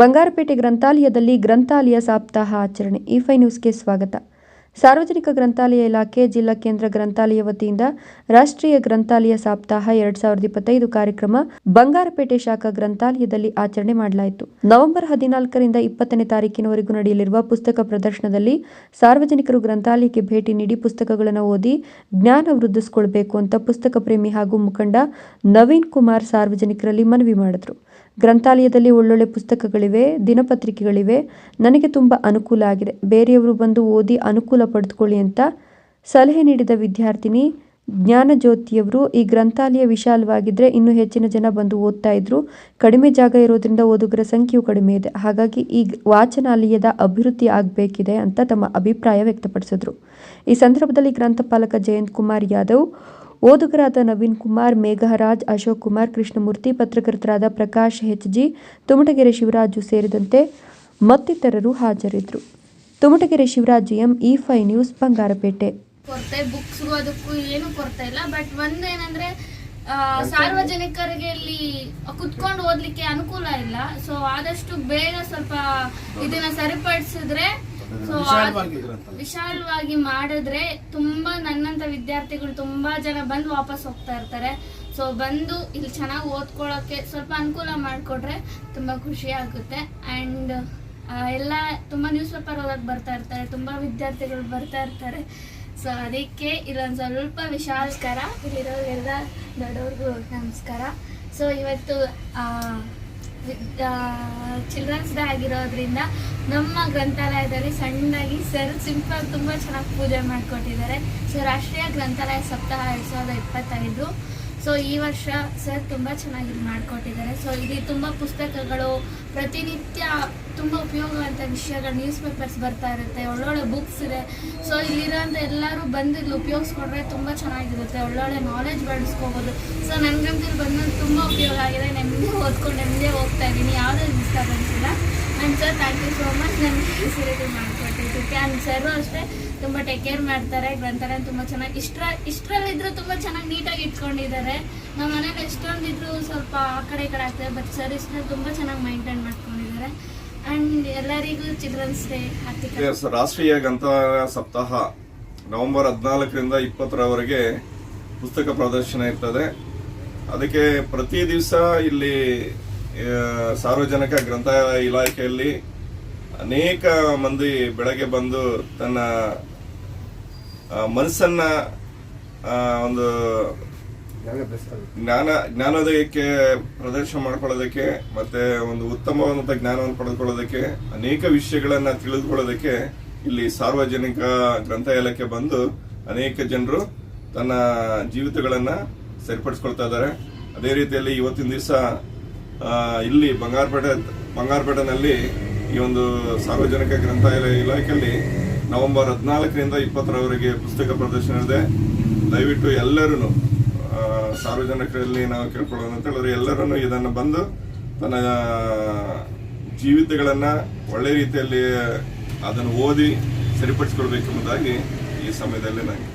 ಬಂಗಾರಪೇಟೆ ಗ್ರಂಥಾಲಯದಲ್ಲಿ ಗ್ರಂಥಾಲಯ ಸಪ್ತಾಹ ಆಚರಣೆ. ಈ ಫೈ ನ್ಯೂಸ್ಗೆ ಸ್ವಾಗತ. ಸಾರ್ವಜನಿಕ ಗ್ರಂಥಾಲಯ ಇಲಾಖೆ, ಜಿಲ್ಲಾ ಕೇಂದ್ರ ಗ್ರಂಥಾಲಯ ವತಿಯಿಂದ ರಾಷ್ಟ್ರೀಯ ಗ್ರಂಥಾಲಯ ಸಪ್ತಾಹ ಎರಡ್ ಸಾವಿರದ ಇಪ್ಪತ್ತೈದು ಕಾರ್ಯಕ್ರಮ ಬಂಗಾರಪೇಟೆ ಶಾಖಾ ಗ್ರಂಥಾಲಯದಲ್ಲಿ ಆಚರಣೆ ಮಾಡಲಾಯಿತು. ನವೆಂಬರ್ ಹದಿನಾಲ್ಕರಿಂದ ಇಪ್ಪತ್ತನೇ ತಾರೀಕಿನವರೆಗೂ ನಡೆಯಲಿರುವ ಪುಸ್ತಕ ಪ್ರದರ್ಶನದಲ್ಲಿ ಸಾರ್ವಜನಿಕರು ಗ್ರಂಥಾಲಯಕ್ಕೆ ಭೇಟಿ ನೀಡಿ ಪುಸ್ತಕಗಳನ್ನು ಓದಿ ಜ್ಞಾನ ವೃದ್ಧಿಸಿಕೊಳ್ಬೇಕು ಅಂತ ಪುಸ್ತಕ ಪ್ರೇಮಿ ಹಾಗೂ ಮುಖಂಡ ನವೀನ್ ಕುಮಾರ್ ಸಾರ್ವಜನಿಕರಲ್ಲಿ ಮನವಿ ಮಾಡಿದರು. ಗ್ರಂಥಾಲಯದಲ್ಲಿ ಒಳ್ಳೊಳ್ಳೆ ಪುಸ್ತಕಗಳಿವೆ, ದಿನಪತ್ರಿಕೆಗಳಿವೆ. ನನಗೆ ತುಂಬ ಅನುಕೂಲ ಆಗಿದೆ. ಬೇರೆಯವರು ಬಂದು ಓದಿ ಅನುಕೂಲ ಪಡೆದುಕೊಳ್ಳಿ ಅಂತ ಸಲಹೆ ನೀಡಿದ ವಿದ್ಯಾರ್ಥಿನಿ ಜ್ಞಾನಜ್ಯೋತಿಯವರು ಈ ಗ್ರಂಥಾಲಯ ವಿಶಾಲವಾಗಿದ್ದರೆ ಇನ್ನೂ ಹೆಚ್ಚಿನ ಜನ ಬಂದು ಓದ್ತಾ ಇದ್ರು. ಕಡಿಮೆ ಜಾಗ ಇರೋದ್ರಿಂದ ಓದುಗರ ಸಂಖ್ಯೆಯೂ ಕಡಿಮೆ ಇದೆ. ಹಾಗಾಗಿ ಈ ವಾಚನಾಲಯದ ಅಭಿವೃದ್ಧಿ ಆಗಬೇಕಿದೆ ಅಂತ ತಮ್ಮ ಅಭಿಪ್ರಾಯ ವ್ಯಕ್ತಪಡಿಸಿದ್ರು. ಈ ಸಂದರ್ಭದಲ್ಲಿ ಗ್ರಂಥಪಾಲಕ ಜಯಂತ್ ಕುಮಾರ್ ಯಾದವ್ ಓದುಗರಾದ ನವೀನ್ ಕುಮಾರ್ ಮೇಘರಾಜ್ ಅಶೋಕ್ ಕುಮಾರ್ ಕೃಷ್ಣಮೂರ್ತಿ ಪತ್ರಕರ್ತರಾದ ಪ್ರಕಾಶ್ ಹೆಚ್ಜಿ ತುಮಟಗೆರೆ ಶಿವರಾಜು ಸೇರಿದಂತೆ ಮತ್ತಿತರರು ಹಾಜರಿದ್ದರು. Tumatagere Shivaraj M E fi news Bangarpet. ಕೊರತೆ ಬುಕ್ಸ್ಗೂ ಅದಕ್ಕೂ ಏನು ಕೊರತೆ ಇಲ್ಲ ಬಟ್ ಒಂದೇನಂದ್ರೆ ಸಾರ್ವಜನಿಕರಿಗೆ ಇಲ್ಲಿ ಕುತ್ಕೊಂಡು ಓದ್ಲಿಕ್ಕೆ ಅನುಕೂಲ ಇಲ್ಲ. ಸೊ ಆದಷ್ಟು ಬೇಗ ಸ್ವಲ್ಪ ಇದನ್ನ ಸರಿಪಡಿಸಿದ್ರೆ ಸೊ ವಿಶಾಲವಾಗಿ ಮಾಡಿದ್ರೆ ತುಂಬಾ ನನ್ನಂತ ವಿದ್ಯಾರ್ಥಿಗಳು ತುಂಬಾ ಜನ ಬಂದು ವಾಪಸ್ ಹೋಗ್ತಾ ಇರ್ತಾರೆ. ಸೊ ಬಂದು ಇಲ್ಲಿ ಚೆನ್ನಾಗಿ ಓದ್ಕೊಳ್ಳೋಕೆ ಸ್ವಲ್ಪ ಅನುಕೂಲ ಮಾಡಿಕೊಟ್ರೆ ತುಂಬಾ ಖುಷಿ ಆಗುತ್ತೆ. ಅಂಡ್ ಎಲ್ಲ ತುಂಬಾ ನ್ಯೂಸ್ ಪೇಪರ್ ಓದಕ್ ಬರ್ತಾ ಇರ್ತಾರೆ ತುಂಬಾ ವಿದ್ಯಾರ್ಥಿಗಳು ಬರ್ತಾ ಇರ್ತಾರೆ. ಸೊ ಅದಕ್ಕೆ ಇಲ್ಲೊಂದು ಸ್ವಲ್ಪ ವಿಶಾಲಕರ ಇಲ್ಲಿರೋರೆಲ್ಲ ದೊಡ್ಡವ್ರಿಗೂ ನಮಸ್ಕಾರ. ಸೊ ಇವತ್ತು ಚಿಲ್ಡ್ರನ್ಸ್ ಡೇ ಆಗಿರೋದ್ರಿಂದ ನಮ್ಮ ಗ್ರಂಥಾಲಯದಲ್ಲಿ ಸಣ್ಣದಾಗಿ ಸರ್ ಸಿಂಪಲ್ ತುಂಬ ಚೆನ್ನಾಗಿ ಪೂಜೆ ಮಾಡಿಕೊಟ್ಟಿದ್ದಾರೆ. ಸೊ ರಾಷ್ಟ್ರೀಯ ಗ್ರಂಥಾಲಯ ಸಪ್ತಾಹ ಎರಡು ಸಾವಿರದ ಇಪ್ಪತ್ತೈದು. ಸೊ ಈ ವರ್ಷ ಸರ್ ತುಂಬ ಚೆನ್ನಾಗಿ ಮಾಡಿಕೊಟ್ಟಿದ್ದಾರೆ. ಸೊ ಇಲ್ಲಿ ತುಂಬ ಪುಸ್ತಕಗಳು ಪ್ರತಿನಿತ್ಯ ತುಂಬ ಉಪಯೋಗವಂತ ವಿಷಯಗಳು ನ್ಯೂಸ್ ಪೇಪರ್ಸ್ ಬರ್ತಾ ಇರುತ್ತೆ, ಒಳ್ಳೊಳ್ಳೆ ಬುಕ್ಸ್ ಇದೆ. ಸೊ ಇಲ್ಲಿರೋಂಥ ಎಲ್ಲರೂ ಬಂದು ಇಲ್ಲಿ ಉಪಯೋಗಿಸ್ಕೊಂಡ್ರೆ ತುಂಬ ಚೆನ್ನಾಗಿರುತ್ತೆ, ಒಳ್ಳೊಳ್ಳೆ ನಾಲೆಜ್ ಬೆಳೆಸ್ಕೋಬೋದು. ಸೊ ನನಗಂತೂ ಇಲ್ಲಿ ಬಂದು ತುಂಬ ಉಪಯೋಗ ಆಗಿದೆ ನೆಮ್ಮದಿ ಓದ್ಕೊಂಡು ನೆಮ್ಮದಿ ಹೋಗ್ತಾ ಇದ್ದೀನಿ. ಯಾವುದೇ ಡಿಸ್ಟರ್ಬೆನ್ಸ್ ಇಲ್ಲ. And sir thank you so much ನನಗೆ ಫೆಸಿಲಿಟಿ ಮಾಡಿಕೊಟ್ಟಿದ್ದಕ್ಕೆ ಆ್ಯಂಡ್ ಸರ್ ಅಷ್ಟೇ ತುಂಬ ಟೇಕ್ ಕೇರ್ ಮಾಡ್ತಾರೆ ಗ್ರಂಥಾಲಯ ತುಂಬ ಚೆನ್ನಾಗಿ ಇಷ್ಟ ಇಷ್ಟರಲ್ಲಿದ್ದರೂ ತುಂಬ ಚೆನ್ನಾಗಿ ನೀಟಾಗಿ ಇಟ್ಕೊಂಡಿದ್ದಾರೆ. ನಮ್ಮ ಮನೇಲಿ ಎಷ್ಟೊಂದಿದ್ರು ಸ್ವಲ್ಪ ಆ ಕಡೆ ಈ ಕಡೆ ಆಗ್ತದೆ ಬಟ್ ಸರ್ ಇಷ್ಟ ತುಂಬ ಚೆನ್ನಾಗಿ ಮೈಂಟೈನ್ ಮಾಡ್ಕೊಂಡಿದ್ದಾರೆ ರಾಷ್ಟ್ರೀಯ ಗ್ರಂಥಾಲಯ ಸಪ್ತಾಹ ನವೆಂಬರ್ ಹದಿನಾಲ್ಕರಿಂದ ಇಪ್ಪತ್ತರವರೆಗೆ ಪುಸ್ತಕ ಪ್ರದರ್ಶನ ಇರ್ತದೆ. ಅದಕ್ಕೆ ಪ್ರತಿ ದಿವಸ ಇಲ್ಲಿ ಸಾರ್ವಜನಿಕ ಗ್ರಂಥಾಲಯ ಇಲಾಖೆಯಲ್ಲಿ ಅನೇಕ ಮಂದಿ ಬೆಳಗ್ಗೆ ಬಂದು ತನ್ನ ಮನಸ್ಸನ್ನ ಒಂದು ಜ್ಞಾನ ಜ್ಞಾನೋದಯಕ್ಕೆ ಪ್ರದರ್ಶನ ಮಾಡ್ಕೊಳ್ಳೋದಕ್ಕೆ ಮತ್ತೆ ಒಂದು ಉತ್ತಮವಾದಂತ ಜ್ಞಾನವನ್ನು ಪಡೆದುಕೊಳ್ಳೋದಕ್ಕೆ, ಅನೇಕ ವಿಷಯಗಳನ್ನ ತಿಳಿದುಕೊಳ್ಳೋದಕ್ಕೆ ಇಲ್ಲಿ ಸಾರ್ವಜನಿಕ ಗ್ರಂಥಾಲಯಕ್ಕೆ ಬಂದು ಅನೇಕ ಜನರು ತನ್ನ ಜೀವಿತಗಳನ್ನ ಸರಿಪಡಿಸ್ಕೊಳ್ತಾ ಇದ್ದಾರೆ. ಅದೇ ರೀತಿಯಲ್ಲಿ ಇವತ್ತಿನ ದಿವಸ ಇಲ್ಲಿ ಬಂಗಾರಪೇಟೆ, ಬಂಗಾರಪೇಟೆನಲ್ಲಿ ಈ ಒಂದು ಸಾರ್ವಜನಿಕ ಗ್ರಂಥಾಲಯ ಇಲಾಖೆಯಲ್ಲಿ ನವೆಂಬರ್ ಹದಿನಾಲ್ಕರಿಂದ ಇಪ್ಪತ್ತರವರೆಗೆ ಪುಸ್ತಕ ಪ್ರದರ್ಶನ ಇದೆ ದಯವಿಟ್ಟು ಎಲ್ಲರೂ ಸಾರ್ವಜನಿಕರಲ್ಲಿ ನಾವು ಕೇಳ್ಕೊಳ್ಳೋದು ಅಂತ ಹೇಳಿದ್ರೆ ಎಲ್ಲರೂ ಇದನ್ನು ಬಂದು ತನ್ನ ಜೀವಿತಗಳನ್ನು ಒಳ್ಳೆ ರೀತಿಯಲ್ಲಿ ಅದನ್ನು ಓದಿ ಸರಿಪಡಿಸ್ಕೊಳ್ಬೇಕೆಂಬುದಾಗಿ ಈ ಸಮಯದಲ್ಲಿ ನನಗೆ